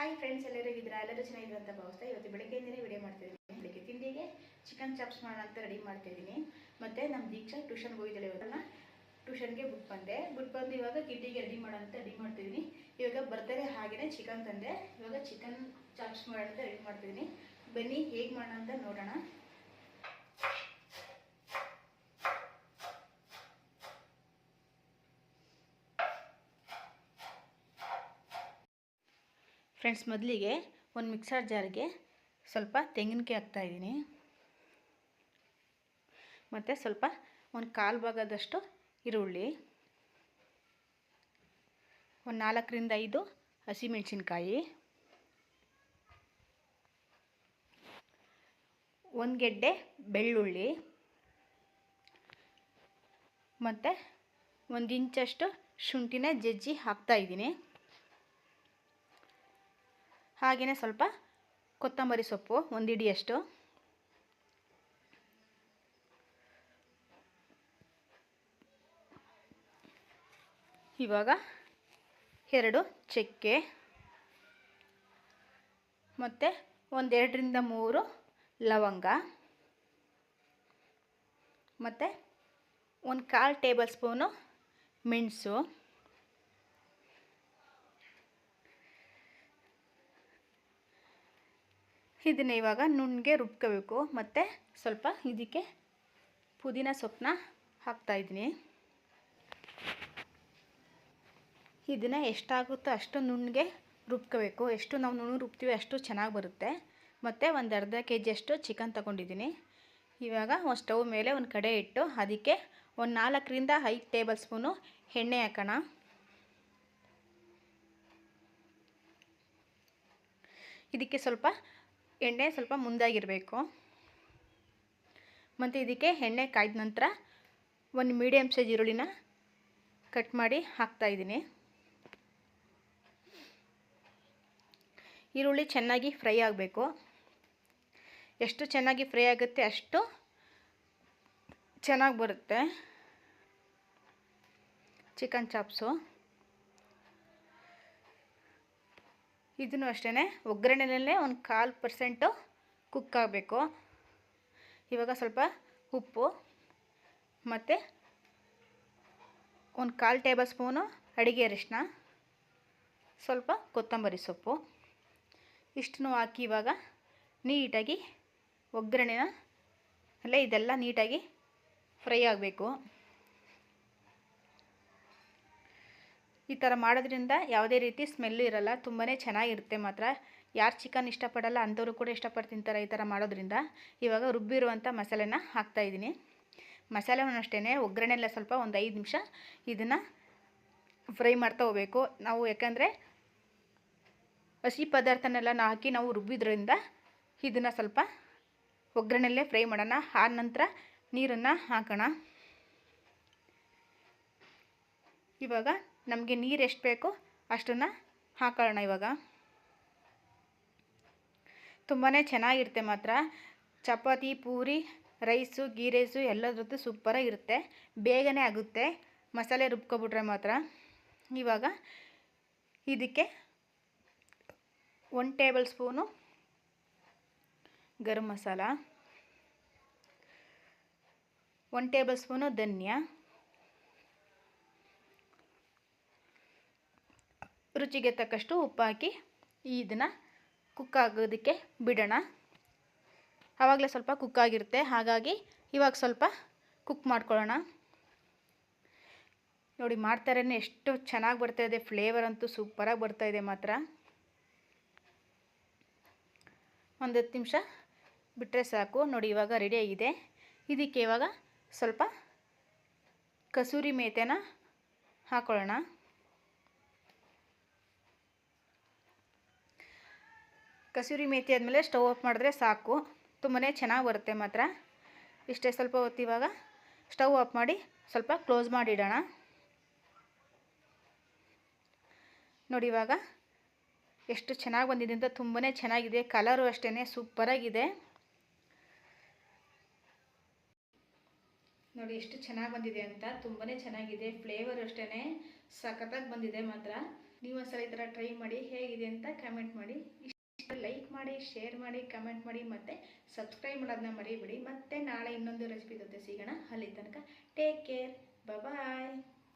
Hi friends ಎಲ್ಲರೂ ಇದ್ದೀರಾ ಎಲ್ಲರೂ ಚೆನ್ನಾಗಿದ್ರು ಅಂತ ಭಾವಿಸ್ತಾ ಇವತ್ತು ಬೆಳಗ್ಗೆಯಿಂದನೇ ವಿಡಿಯೋ ಮಾಡ್ತಿದ್ದೀನಿ. ಬೆಳಗ್ಗೆ ತಿಂಡಿಗೆ ಚಿಕನ್ ಚಾಪ್ಸ್ ಮಾಡೋಣ ಅಂತ ರೆಡಿ ಮಾಡ್ತಿದ್ದೀನಿ. ಮತ್ತು ನಮ್ಮ ದೀಕ್ಷಾ ಟ್ಯೂಷನ್ಗೆ ಹೋಗಿದ್ದಾಳೆ ಇವಾಗ ಟ್ಯೂಷನ್ಗೆ ಬುಕ್ ಬಂದೆ. ಬುಕ್ ಬಂದು ಇವಾಗ ತಿಂಡಿಗೆ ರೆಡಿ ಮಾಡೋಣ ಅಂತ ರೆಡಿ ಮಾಡ್ತಿದ್ದೀನಿ. ಇವಾಗ ಬರ್ತಾರೆ ಹಾಗೆಯೇ ಚಿಕನ್ ತಂದೆ. ಇವಾಗ ಚಿಕನ್ ಚಾಪ್ಸ್ ಮಾಡೋಣ ಅಂತ ರೆಡಿ ಮಾಡ್ತಿದ್ದೀನಿ. ಬನ್ನಿ, ಹೇಗೆ ಮಾಡೋಣ ಅಂತ ನೋಡೋಣ. ಫ್ರೆಂಡ್ಸ್, ಮೊದಲಿಗೆ ಒಂದು ಮಿಕ್ಸರ್ ಜಾರ್ಗೆ ಸ್ವಲ್ಪ ತೆಂಗಿನಕಾಯಿ ಹಾಕ್ತಾಯಿದ್ದೀನಿ ಮತ್ತು ಸ್ವಲ್ಪ ಒಂದು ಕಾಲು ಭಾಗದಷ್ಟು ಈರುಳ್ಳಿ, ಒಂದು ನಾಲ್ಕರಿಂದ ಐದು ಹಸಿಮೆಣಸಿನ್ಕಾಯಿ, ಒಂದು ಗೆಡ್ಡೆ ಬೆಳ್ಳುಳ್ಳಿ, ಮತ್ತು ಒಂದು ಇಂಚಷ್ಟು ಶುಂಠಿನ ಜಜ್ಜಿ ಹಾಕ್ತಾಯಿದ್ದೀನಿ ಹಾಗೆಯೇ ಸ್ವಲ್ಪ ಕೊತ್ತಂಬರಿ ಸೊಪ್ಪು ಒಂದು ಹಿಡಿಯಷ್ಟು ಇವಾಗ ಎರಡು ಚಕ್ಕೆ ಮತ್ತು ಒಂದೆರಡರಿಂದ ಮೂರು ಲವಂಗ ಮತ್ತು ಒಂದು ಕಾಲು ಟೇಬಲ್ ಸ್ಪೂನು ಮೆಣಸು. ಇದನ್ನ ಇವಾಗ ನುಣ್ಣಗೆ ರುಬ್ಕೋಬೇಕು. ಮತ್ತು ಸ್ವಲ್ಪ ಇದಕ್ಕೆ ಪುದೀನ ಸೊಪ್ಪನ್ನ ಹಾಕ್ತಾಯಿದ್ದೀನಿ ಇದನ್ನು ಎಷ್ಟಾಗುತ್ತೋ ಅಷ್ಟು ನುಣ್ಣಗೆ ರುಬ್ಕೋಬೇಕು. ಎಷ್ಟು ನಾವು ನುಣ್ಣು ರುಬ್ತೀವಿ ಅಷ್ಟು ಚೆನ್ನಾಗಿ ಬರುತ್ತೆ. ಮತ್ತು ಒಂದು ಅರ್ಧ ಕೆ ಜಿಯಷ್ಟು ಚಿಕನ್ ತಗೊಂಡಿದ್ದೀನಿ. ಇವಾಗ ಒಂದು ಸ್ಟವ್ ಮೇಲೆ ಒಂದು ಕಡೆ ಇಟ್ಟು ಅದಕ್ಕೆ ಒಂದು ನಾಲ್ಕರಿಂದ ಐದು ಟೇಬಲ್ ಸ್ಪೂನು ಎಣ್ಣೆ ಹಾಕೋಣ. ಇದಕ್ಕೆ ಸ್ವಲ್ಪ ಎಣ್ಣೆ ಸ್ವಲ್ಪ ಮುಂದಾಗಿರಬೇಕು. ಮತ್ತು ಇದಕ್ಕೆ ಎಣ್ಣೆ ಕಾಯ್ದ ನಂತರ ಒಂದು ಮೀಡಿಯಮ್ ಸೈಜ್ ಈರುಳ್ಳಿನ ಕಟ್ ಮಾಡಿ ಹಾಕ್ತಾಯಿದ್ದೀನಿ ಈರುಳ್ಳಿ ಚೆನ್ನಾಗಿ ಫ್ರೈ ಆಗಬೇಕು. ಎಷ್ಟು ಚೆನ್ನಾಗಿ ಫ್ರೈ ಆಗುತ್ತೆ ಅಷ್ಟು ಚೆನ್ನಾಗಿ ಬರುತ್ತೆ. Chicken chops. ಇದನ್ನು ಅಷ್ಟೇ ಒಗ್ಗರಣೆಯಲ್ಲೇ ಒಂದು ಕಾಲು ಪರ್ಸೆಂಟು ಕುಕ್ ಆಗಬೇಕು. ಇವಾಗ ಸ್ವಲ್ಪ ಉಪ್ಪು ಮತ್ತು ಒಂದು ಕಾಲು ಟೇಬಲ್ ಸ್ಪೂನು ಅಡುಗೆ ಅರಿಶಿನ ಸ್ವಲ್ಪ ಕೊತ್ತಂಬರಿ ಸೊಪ್ಪು. ಇಷ್ಟನ್ನು ಹಾಕಿ ಇವಾಗ ನೀಟಾಗಿ ಒಗ್ಗರಣೆನ, ಅಲ್ಲೇ ಇದೆಲ್ಲ ನೀಟಾಗಿ ಫ್ರೈ ಆಗಬೇಕು. ಈ ಥರ ಮಾಡೋದ್ರಿಂದ ಯಾವುದೇ ರೀತಿ ಸ್ಮೆಲ್ಲು ಇರಲ್ಲ ತುಂಬಾ ಚೆನ್ನಾಗಿರುತ್ತೆ ಮಾತ್ರ. ಯಾರು ಚಿಕನ್ ಇಷ್ಟಪಡಲ್ಲ ಅಂಥವ್ರು ಕೂಡ ಇಷ್ಟಪಟ್ಟು ತಿಂತಾರೆ ಈ ಥರ ಮಾಡೋದ್ರಿಂದ. ಇವಾಗ ರುಬ್ಬಿರುವಂಥ ಮಸಾಲೆನ ಹಾಕ್ತಾಯಿದ್ದೀನಿ ಮಸಾಲೆನೂ ಅಷ್ಟೇ ಒಗ್ಗರಣೆಲ್ಲ ಸ್ವಲ್ಪ ಒಂದು ಐದು ನಿಮಿಷ ಇದನ್ನು ಫ್ರೈ ಮಾಡ್ತಾ ಹೋಗ್ಬೇಕು. ನಾವು ಯಾಕಂದರೆ ಹಸಿ ಪದಾರ್ಥನೆಲ್ಲ ಹಾಕಿ ನಾವು ರುಬ್ಬಿದ್ರಿಂದ ಇದನ್ನು ಸ್ವಲ್ಪ ಒಗ್ಗರಣೆಲ್ಲೇ ಫ್ರೈ ಮಾಡೋಣ. ಆ ನಂತರ ನೀರನ್ನು ಹಾಕೋಣ. ಇವಾಗ ನಮಗೆ ನೀರು ಎಷ್ಟು ಬೇಕೋ ಅಷ್ಟನ್ನು ಹಾಕೋಣ ಇವಾಗ. ತುಂಬಾ ಚೆನ್ನಾಗಿರುತ್ತೆ ಮಾತ್ರ. Chapati, puri, rice, ghee rice ಎಲ್ಲದ್ರದ್ದು ಸೂಪರಾಗಿರುತ್ತೆ ಬೇಗನೆ ಆಗುತ್ತೆ. ಮಸಾಲೆ ರುಬ್ಕೊಬಿಟ್ರೆ ಮಾತ್ರ. ಇವಾಗ ಇದಕ್ಕೆ one tablespoon garam masala one tablespoon ಧನ್ಯ ರುಚಿಗೆ ತಕ್ಕಷ್ಟು ಉಪ್ಪು ಹಾಕಿ ಇದನ್ನು ಕುಕ್ ಆಗೋದಕ್ಕೆ ಬಿಡೋಣ. ಆವಾಗಲೇ ಸ್ವಲ್ಪ ಕುಕ್ ಆಗಿರುತ್ತೆ. ಹಾಗಾಗಿ ಇವಾಗ ಸ್ವಲ್ಪ ಕುಕ್ ಮಾಡ್ಕೊಳ್ಳೋಣ. ನೋಡಿ ಮಾಡ್ತಾರೆ ಎಷ್ಟು ಚೆನ್ನಾಗಿ ಬರ್ತಾಯಿದೆ ಫ್ಲೇವರ್ ಅಂತೂ ಸೂಪರಾಗಿ ಬರ್ತಾ ಇದೆ ಮಾತ್ರ. ಒಂದು ಹತ್ತು ನಿಮಿಷ ಬಿಟ್ಟರೆ ಸಾಕು. ನೋಡಿ, ಇವಾಗ ರೆಡಿ ಆಗಿದೆ. ಇದಕ್ಕೆ ಇವಾಗ ಸ್ವಲ್ಪ ಕಸೂರಿ ಮೇತೆನ ಹಾಕೊಳ್ಳೋಣ. ಕಸೂರಿ ಮೇತಿ ಆದಮೇಲೆ ಸ್ಟವ್ ಆಫ್ ಮಾಡಿದ್ರೆ ಸಾಕು. ತುಂಬಾ ಚೆನ್ನಾಗಿ ಬರುತ್ತೆ ಮಾತ್ರ. ಇಷ್ಟೇ ಸ್ವಲ್ಪ ಹೊತ್ತು ಇವಾಗ ಸ್ಟವ್ ಆಫ್ ಮಾಡಿ ಸ್ವಲ್ಪ ಕ್ಲೋಸ್ ಮಾಡಿಡೋಣ. ನೋಡಿ ಇವಾಗ ಎಷ್ಟು ಚೆನ್ನಾಗಿ ಬಂದಿದೆ ಅಂತ ತುಂಬಾ ಚೆನ್ನಾಗಿದೆ. ಕಲರು ಅಷ್ಟೇ ಸೂಪರಾಗಿದೆ. ನೋಡಿ ಎಷ್ಟು ಚೆನ್ನಾಗಿ ಬಂದಿದೆ ಅಂತ ತುಂಬಾ ಚೆನ್ನಾಗಿದೆ. ಫ್ಲೇವರ್ ಅಷ್ಟೇ ಸಖತ್ತಾಗಿ ಬಂದಿದೆ ಮಾತ್ರ. ನೀವು ಒಂದ್ಸಲ ಈ ಥರ ಟ್ರೈ ಮಾಡಿ ಹೇಗಿದೆ ಅಂತ ಕಮೆಂಟ್ ಮಾಡಿ. ಮಾಡಿ ಶೇರ್ ಮಾಡಿ ಕಮೆಂಟ್ ಮಾಡಿ ಮತ್ತು ಸಬ್ಸ್ಕ್ರೈಬ್ ಮಾಡೋದನ್ನ ಮರಿಬೇಡಿ. ಮತ್ತೆ ನಾಳೆ ಇನ್ನೊಂದು ರೆಸಿಪಿ ಜೊತೆ ಸಿಗೋಣ. ಅಲ್ಲಿ ತನಕ ಟೇಕ್ ಕೇರ್ ಬಾಯ್